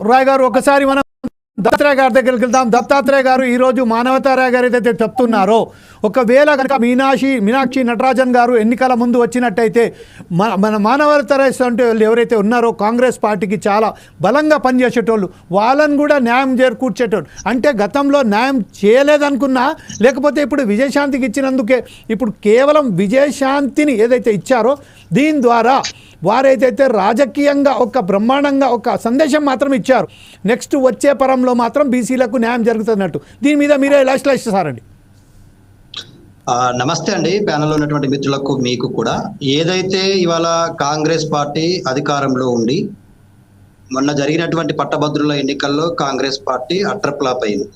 రాయ్ గారు ఒకసారి మనం దత్తాత్రేయ గారి దగ్గరికి వెళ్దాం. దత్తాత్రేయ గారు ఈరోజు మానవతారాయ గారు ఏదైతే చెప్తున్నారో. ఒకవేళ కనుక మీనాక్షి మీనాక్షి నటరాజన్ గారు ఎన్నికల ముందు వచ్చినట్టయితే మన మన మానవతారాయ అంటే వాళ్ళు ఎవరైతే ఉన్నారో కాంగ్రెస్ పార్టీకి చాలా బలంగా పనిచేసేటోళ్ళు వాళ్ళని కూడా న్యాయం చేకూర్చేటోళ్ళు. అంటే గతంలో న్యాయం చేయలేదనుకున్నా లేకపోతే ఇప్పుడు విజయశాంతికి ఇచ్చినందుకే ఇప్పుడు కేవలం విజయశాంతిని ఏదైతే ఇచ్చారో దీని ద్వారా వారైతే రాజకీయంగా ఒక బ్రహ్మాండంగా ఒక సందేశం మాత్రం ఇచ్చారు. నెక్స్ట్ వచ్చే పరంలో మాత్రం బీసీలకు న్యాయం జరుగుతున్నట్టు. దీని మీద మీరే ఎలా ఆ, నమస్తే అండి. ప్యానెల్లో ఉన్నటువంటి మిత్రులకు మీకు కూడా. ఏదైతే ఇవాళ కాంగ్రెస్ పార్టీ అధికారంలో ఉండి మొన్న జరిగినటువంటి పట్టభద్రుల ఎన్నికల్లో కాంగ్రెస్ పార్టీ అట్రప్లాప్ అయింది.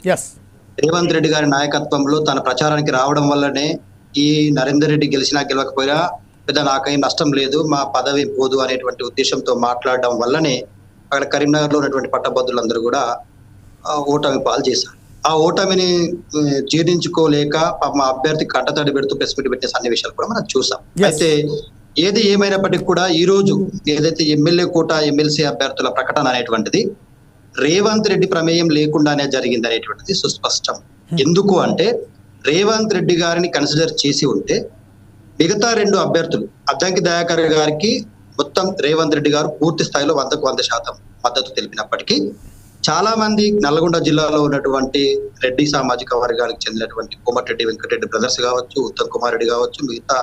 రేవంత్ రెడ్డి గారి నాయకత్వంలో తన ప్రచారానికి రావడం వల్లనే ఈ నరేందర్ రెడ్డి గెలిచినా గెలవకపోయినా పెద్ద నాకేం నష్టం లేదు మా పదవి పోదు అనేటువంటి ఉద్దేశంతో మాట్లాడడం వల్లనే అక్కడ కరీంనగర్లో ఉన్నటువంటి పట్టభద్రులందరూ కూడా ఓటమి పాలు చేశారు. ఆ ఓటమిని జీర్ణించుకోలేక మా అభ్యర్థి కంటతడి పెడుతూ ప్రెస్ మీట్ పెట్టే సన్నివేశాలు కూడా మనం చూసాం. అయితే ఏది ఏమైనప్పటికీ కూడా ఈ రోజు ఏదైతే ఎమ్మెల్యే కోట ఎమ్మెల్సీ అభ్యర్థుల ప్రకటన అనేటువంటిది రేవంత్ రెడ్డి ప్రమేయం లేకుండానే జరిగింది అనేటువంటిది సుస్పష్టం. ఎందుకు అంటే రేవంత్ రెడ్డి గారిని కన్సిడర్ చేసి ఉంటే మిగతా రెండు అభ్యర్థులు అద్దంకి దయాకర్ గారికి మొత్తం రేవంత్ రెడ్డి గారు పూర్తి స్థాయిలో వందకు వంద శాతం మద్దతు తెలిపినప్పటికీ చాలా మంది నల్గొండ జిల్లాలో ఉన్నటువంటి రెడ్డి సామాజిక వర్గానికి చెందినటువంటి కోమటిరెడ్డి వెంకటరెడ్డి బ్రదర్స్ కావచ్చు ఉత్తమ్ కుమార్ రెడ్డి కావచ్చు మిగతా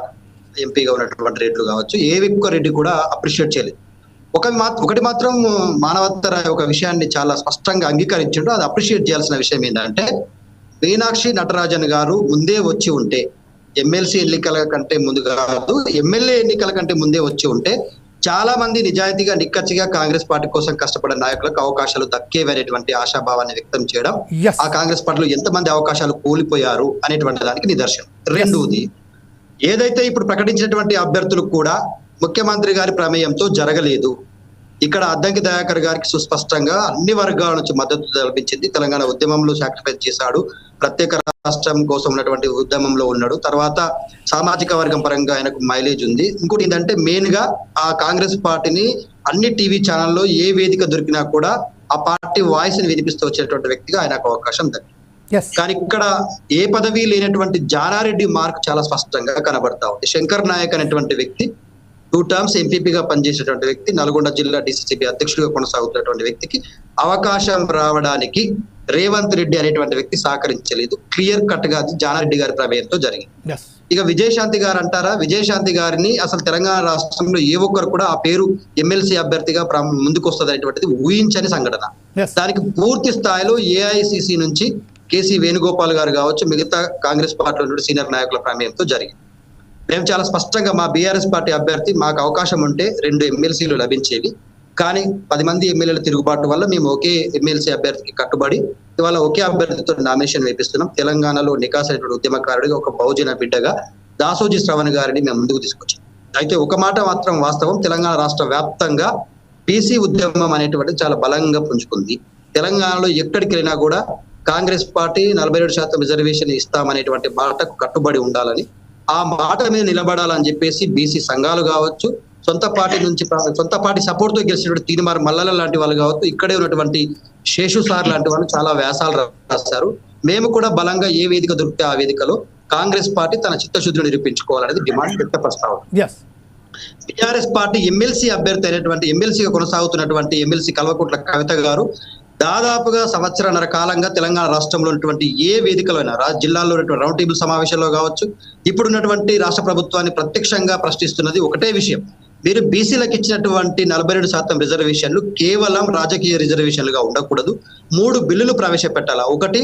ఎంపీగా ఉన్నటువంటి రెడ్లు కావచ్చు ఏ ఒక్క రెడ్డి కూడా అప్రిషియేట్ చేయలేదు. ఒక మాత్రం ఒకటి మాత్రం మానవత్తర ఒక విషయాన్ని చాలా స్పష్టంగా అంగీకరించడం అది అప్రిషియేట్ చేయాల్సిన విషయం ఏంటంటే మీనాక్షి నటరాజన్ గారు ముందే వచ్చి ఉంటే ఎమ్మెల్సీ ఎన్నికల కంటే ముందు కాదు ఎమ్మెల్యే ఎన్నికల కంటే ముందే వచ్చి ఉంటే చాలా మంది నిజాయితీగా నిక్కచ్చిగా కాంగ్రెస్ పార్టీ కోసం కష్టపడే నాయకులకు అవకాశాలు దక్కేవనేటువంటి ఆశాభావాన్ని వ్యక్తం చేయడం ఆ కాంగ్రెస్ పార్టీలో ఎంతమంది అవకాశాలు కోల్పోయారు అనేటువంటి దానికి నిదర్శనం. రెండవది ఏదైతే ఇప్పుడు ప్రకటించినటువంటి అభ్యర్థులు కూడా ముఖ్యమంత్రి గారి ప్రమేయంతో జరగలేదు ఇక్కడ అద్దంకి దయాకర్ గారికి సుస్పష్టంగా అన్ని వర్గాల నుంచి మద్దతు లభించింది. తెలంగాణ ఉద్యమంలో సాక్రిఫైస్ చేశాడు. ప్రత్యేక రాష్ట్రం కోసం ఉన్నటువంటి ఉద్యమంలో ఉన్నాడు. తర్వాత సామాజిక వర్గం పరంగా ఆయనకు మైలేజ్ ఉంది. ఇంకోటి ఏంటంటే మెయిన్గా ఆ కాంగ్రెస్ పార్టీని అన్ని టీవీ ఛానల్లో ఏ వేదిక దొరికినా కూడా ఆ పార్టీ వాయిస్ని వినిపిస్తూ వచ్చేటువంటి వ్యక్తిగా ఆయనకు అవకాశం దక్కింది. కానీ ఇక్కడ ఏ పదవి లేనటువంటి జానారెడ్డి మార్క్ చాలా స్పష్టంగా కనబడతా ఉంది. శంకర్ నాయక్ అనేటువంటి వ్యక్తి టూ టర్మ్స్ ఎంపీపీగా పనిచేసేటువంటి వ్యక్తి నల్గొండ జిల్లా డిసిసిబి అధ్యక్షుడిగా కొనసాగుతున్నటువంటి వ్యక్తికి అవకాశం రావడానికి రేవంత్ రెడ్డి అనేటువంటి వ్యక్తి సహకరించలేదు. క్లియర్ కట్గా అది జానారెడ్డి గారి ప్రమేయంతో జరిగింది. ఇక విజయశాంతి గారు అంటారా? విజయశాంతి గారిని అసలు తెలంగాణ రాష్ట్రంలో ఏ ఒక్కరు కూడా ఆ పేరు ఎమ్మెల్సీ అభ్యర్థిగా ముందుకు వస్తుంది అనేటువంటిది ఊహించని సంఘటన. దానికి పూర్తి స్థాయిలో ఏఐసిసి నుంచి కేసీ వేణుగోపాల్ గారు కావచ్చు మిగతా కాంగ్రెస్ పార్టీలో సీనియర్ నాయకుల ప్రమేయంతో జరిగింది. మేము చాలా స్పష్టంగా మా బీఆర్ఎస్ పార్టీ అభ్యర్థి మాకు అవకాశం ఉంటే రెండు ఎమ్మెల్సీలు లభించేవి. కానీ పది మంది ఎమ్మెల్యేల తిరుగుబాటు వల్ల మేము ఒకే ఎమ్మెల్సీ అభ్యర్థికి కట్టుబడి ఇవాళ ఒకే అభ్యర్థితో నామినేషన్ వేపిస్తున్నాం. తెలంగాణలో నికాసైనటువంటి ఉద్యమకారుడిగా ఒక బహుజన బిడ్డగా దాసోజీ శ్రవణ్ గారిని మేము ముందుకు తీసుకొచ్చాం. అయితే ఒక మాట మాత్రం వాస్తవం తెలంగాణ రాష్ట్ర వ్యాప్తంగా బీసీ ఉద్యమం అనేటువంటి చాలా బలంగా పుంజుకుంది. తెలంగాణలో ఎక్కడికి వెళ్ళినా కూడా కాంగ్రెస్ పార్టీ నలభై ఏడు శాతం రిజర్వేషన్ ఇస్తామనేటువంటి మాటకు కట్టుబడి ఉండాలని ఆ మాట మీద నిలబడాలని చెప్పేసి బీసీ సంఘాలు కావచ్చు సొంత పార్టీ నుంచి సొంత పార్టీ సపోర్ట్తో గెలిచినటువంటి తీనిమార్ మల్లల లాంటి వాళ్ళు కావచ్చు ఇక్కడే ఉన్నటువంటి శేషు సార్ లాంటి వాళ్ళు చాలా వ్యాసాలు రాస్తారు మేము కూడా బలంగా ఏ వేదిక దొరికితే ఆ వేదికలో కాంగ్రెస్ పార్టీ తన చిత్తశుద్ధిని నిరూపించుకోవాలనేది డిమాండ్ వ్యక్తపరుస్తా ఎస్ టిఆర్ఎస్ పార్టీ ఎమ్మెల్సీ అభ్యర్థి అయినటువంటి ఎమ్మెల్సీగా కొనసాగుతున్నటువంటి ఎమ్మెల్సీ కల్వకుంట్ల కవిత గారు దాదాపుగా సంవత్సరన్నర కాలంగా తెలంగాణ రాష్ట్రంలో ఉన్నటువంటి ఏ వేదికలో అయినా జిల్లాల్లో ఉన్నటువంటి రౌండ్ టేబుల్ సమావేశంలో కావచ్చు ఇప్పుడు ఉన్నటువంటి రాష్ట్ర ప్రభుత్వాన్ని ప్రత్యక్షంగా ప్రశ్నిస్తున్నది ఒకటే విషయం. మీరు బీసీలకు ఇచ్చినటువంటి నలభై రెండు శాతం రిజర్వేషన్లు కేవలం రాజకీయ రిజర్వేషన్లుగా ఉండకూడదు. మూడు బిల్లులు ప్రవేశపెట్టాలా? ఒకటి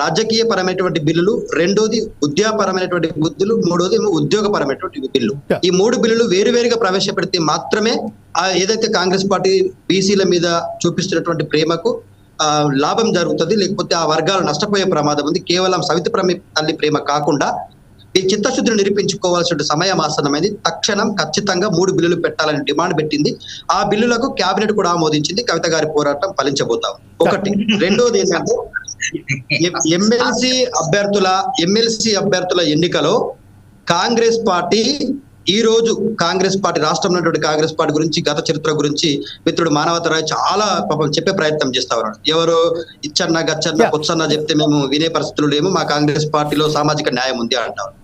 రాజకీయ పరమైనటువంటి బిల్లులు. రెండోది ఉద్యోగపరమైనటువంటి బిల్లులు. మూడోది ఉద్యోగపరమైనటువంటి బిల్లు. ఈ మూడు బిల్లులు వేరువేరుగా ప్రవేశపెడితే మాత్రమే ఆ ఏదైతే కాంగ్రెస్ పార్టీ బీసీల మీద చూపిస్తున్నటువంటి ప్రేమకు లాభం జరుగుతుంది లేకపోతే ఆ వర్గాలు నష్టపోయే ప్రమాదం ఉంది. కేవలం సవితి ప్రమి తల్లి ప్రేమ కాకుండా ఈ చిత్తశుద్ధిని నిరూపించుకోవాల్సిన సమయం ఆసనమైంది తక్షణం ఖచ్చితంగా మూడు బిల్లులు పెట్టాలని డిమాండ్ పెట్టింది. ఆ బిల్లులకు కేబినెట్ కూడా ఆమోదించింది. కవిత గారి పోరాటం ఫలించబోతాం. ఒకటి. రెండోది ఏంటంటే ఎమ్మెల్సీ అభ్యర్థుల ఎమ్మెల్సీ అభ్యర్థుల ఎన్నికలో కాంగ్రెస్ పార్టీ ఈ రోజు కాంగ్రెస్ పార్టీ రాష్ట్రంలో ఉన్నటువంటి కాంగ్రెస్ పార్టీ గురించి గత చరిత్ర గురించి మిత్రుడు మానవతరాయ్ చాలా పాపం చెప్పే ప్రయత్నం చేస్తా ఉన్నాడు. ఎవరు ఇచ్చన్న గచ్చన్న. పొచ్చన్న చెప్తే మేము వినే పరిస్థితులు లేము మా కాంగ్రెస్ పార్టీలో సామాజిక న్యాయం ఉంది అంటారు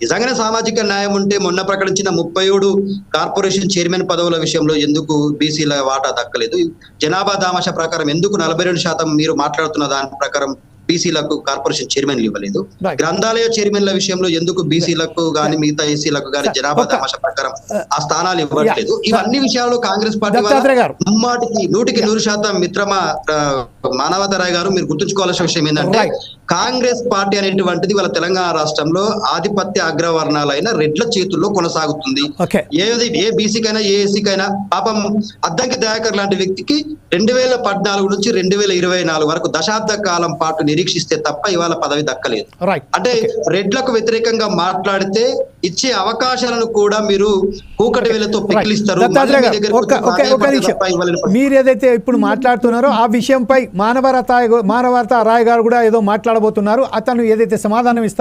నిజంగానే సామాజిక న్యాయం ఉంటే మొన్న ప్రకటించిన ముప్పై ఏడు కార్పొరేషన్ చైర్మన్ పదవుల విషయంలో ఎందుకు బీసీల వాటా దక్కలేదు జనాభా దామాష ప్రకారం ఎందుకు నలభై రెండు శాతం మీరు మాట్లాడుతున్న దాని ప్రకారం బీసీలకు కార్పొరేషన్ చైర్మన్లు ఇవ్వలేదు. గ్రంథాలయ చైర్మన్ల విషయంలో ఎందుకు బీసీలకు గాని మిగతా ఏసీలకు గాని జనాభా దామాష ప్రకారం ఆ స్థానాలు ఇవ్వట్లేదు. ఇవన్నీ విషయాల్లో కాంగ్రెస్ పార్టీ. ముమ్మాటికి నూటికి నూరు శాతం మిత్రమా మానవతరాయ్ గారు మీరు గుర్తుంచుకోవాల్సిన విషయం ఏంటంటే. కాంగ్రెస్ పార్టీ అనేటువంటిది వాళ్ళ తెలంగాణ రాష్ట్రంలో ఆధిపత్య అగ్రవర్ణాలైన రెడ్ల చేతుల్లో కొనసాగుతుంది ఏది ఏ బీసీకైనా ఏ ఎస్సీకైనా పాపం అద్దంకి దయాకర్ లాంటి వ్యక్తికి రెండు వేల పద్నాలుగు నుంచి రెండు వేల ఇరవై నాలుగు వరకు దశాబ్ద కాలం పాటు నిరీక్షిస్తే తప్ప ఇవాళ పదవి దక్కలేదు. అంటే రెడ్లకు వ్యతిరేకంగా మాట్లాడితే ఇచ్చే అవకాశాలను కూడా మీరు కూకటి వేలతో పిగిలిస్తారు. మీరు ఏదైతే ఇప్పుడు మాట్లాడుతున్నారో ఆ విషయంపై మానవరత మానవరత రాయ్ గారు కూడా ఏదో మాట్లాడబోతున్నారు. అతను ఏదైతే సమాధానం ఇస్తారో